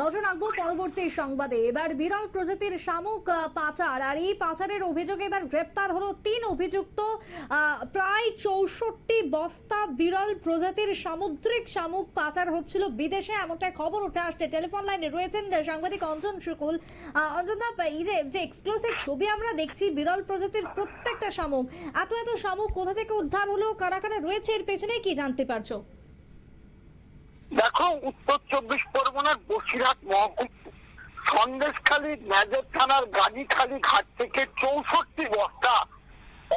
নজর রাখব পরবর্তী সংবাদে। এবার বিরল প্রজাতির শামুক পাচার। আর এই পাচারের অভিযোগে এবার গ্রেপ্তার হলো তিন অভিযুক্ত। প্রায় চৌষট্টি বস্তা বিরল প্রজাতির সামুদ্রিক শামুক পাচার হচ্ছিল বিদেশে। এমনটা খবর উঠে আসছে। টেলিফোন লাইনে রয়েছেন সাংবাদিক অঞ্জন শুকুল অঞ্জন দা, এই যে যে এক্সক্লুসিভ ছবি আমরা দেখছি, বিরল প্রজাতির প্রত্যেকটা শামুক, এত এত শামুক কোথা থেকে উদ্ধার হলো, কারা কারা রয়েছে, এর পেছনে কি জানতে পারছ? দেখো, উত্তর চব্বিশ পরগনার বসিরহাট মহকুমা সন্দেশখালী ম্যাজর থানার গাজীখালী ঘাট থেকে চৌষট্টি বস্তা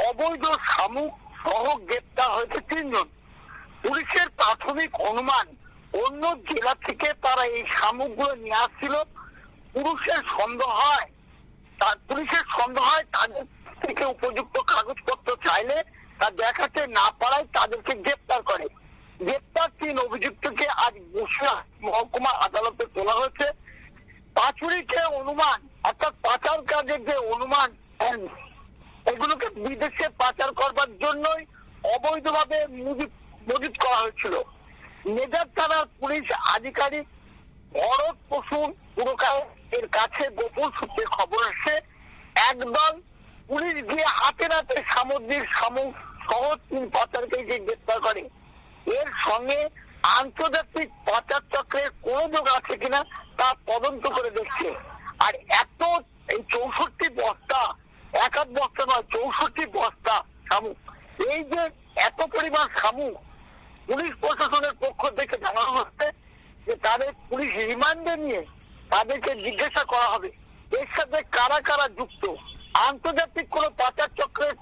অবৈধ শামুক সহ গ্রেপ্তার হয়েছে তিনজন। পুলিশের প্রাথমিক অনুমান, অন্য জেলা থেকে তারা এই শামুকগুলো নিয়ে আসছিল। পুরুষের সন্দেহ হয়, তার পুলিশের সন্দেহ হয় তাদের থেকে উপযুক্ত কাগজপত্র চাইলে তা দেখাতে না পারায় তাদেরকে গ্রেপ্তার করে গ্রেপ্তার তিন অভিযুক্তকে আজ বসিরহাট মহকুমা আদালতে তোলা হয়েছে। পাচুরিকে অনুমান অর্থাৎ পাচার কাজের যে অনুমান হ্যাঁ, এগুলোকে বিদেশে পাচার করবার জন্যই অবৈধভাবে মজুত করা হয়েছিল। মেজার থানার পুলিশ আধিকারিক ভরত বসুন পুরকার এর কাছে গোপন সূত্রে খবর আসে একদল পুলিশ গিয়ে হাতে নাতে সামুদ্রিক শামুক সহ তিন পাচারকারীকে গ্রেপ্তার করে। এর সঙ্গে আন্তর্জাতিক পাচার চক্রের কোন যোগ আছে কিনা তা তদন্ত করে দেখছে। আর এত এই চৌষট্টি বস্তা এক আধ বস্তা নয়, চৌষট্টি বস্তা শামুক। এই যে এত পরিমাণ শামুক পুলিশ প্রশাসনের পক্ষ থেকে জানানো হচ্ছে যে তাদের পুলিশ রিমান্ডে নিয়ে তাদেরকে জিজ্ঞাসা করা হবে। এর সাথে কারা কারা যুক্ত? আন্তর্জাতিক কোন পাচার চক্রের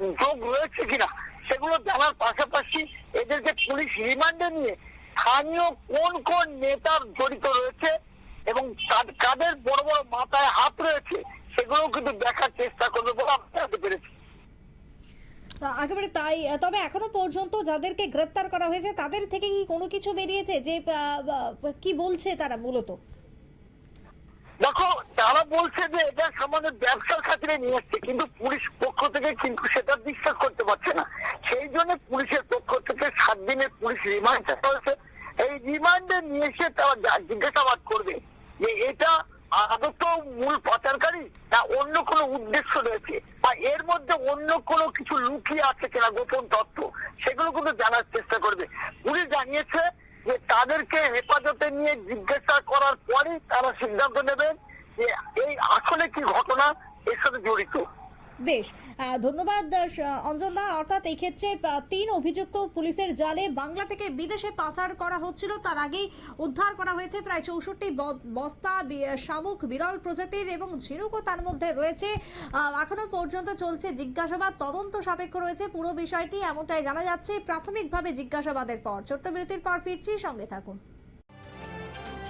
যোগ রয়েছে কিনা সেগুলো জানার পাশাপাশি এদেরকে পুলিশ রিমান্ডে নিয়ে স্থানীয় কোন কোন নেতার জড়িত রয়েছে এবং কাদের বড় বড় মাথায় হাত রয়েছে সেগুলো কিন্তু দেখার চেষ্টা করবে বলে আমি জানতে পেরেছি। একেবারে তাই তবে এখনও পর্যন্ত যাদেরকে গ্রেপ্তার করা হয়েছে তাদের থেকে কি কোনো কিছু বেরিয়েছে? যে কি বলছে তারা মূলত? দেখো তারা বলছে যে এটা সামান্য ব্যবসার খাতিরে নিয়ে এসছে, কিন্তু পুলিশ পক্ষ থেকে কিন্তু সেটা বিশ্বাস করতে পারছে না। সেই জন্য পুলিশের পক্ষ থেকে সাত দিনের পুলিশ রিমান্ড চাওয়া হয়েছে এই রিমান্ডে নিয়ে এসে তারা জিজ্ঞাসাবাদ করবে যে এটা আদত মূল পাচারকারী না অন্য কোনো উদ্দেশ্য রয়েছে? বা এর মধ্যে অন্য কোনো কিছু লুকিয়ে আছে কিনা গোপন তথ্য, সেগুলো কিন্তু জানার চেষ্টা করবে। পুলিশ জানিয়েছে যে তাদেরকে হেফাজতে নিয়ে জিজ্ঞাসা করার পরেই তারা সিদ্ধান্ত নেবেন যে এই আসলে কি ঘটনা? এর সাথে জড়িত। বেশ। ধন্যবাদ আহ, স- অঞ্জন। দা অর্থাৎ এই ক্ষেত্রে আহ, তিন অভিযুক্ত পুলিশের জালে বাংলা থেকে বিদেশে পাচার করা হচ্ছিল। তার আগেই উদ্ধার করা হয়েছে প্রায় চৌষট্টি বস্তা শামুক বিরল প্রজাতির এবং ঝিনুকও তার মধ্যে রয়েছে। এখনও পর্যন্ত চলছে জিজ্ঞাসাবাদ। তদন্ত সাপেক্ষ রয়েছে পুরো বিষয়টি। এমনটাই জানা যাচ্ছে। প্রাথমিকভাবে জিজ্ঞাসাবাদের পর। ছোট্ট বিরতির পর ফিরছি। সঙ্গে থাকুন।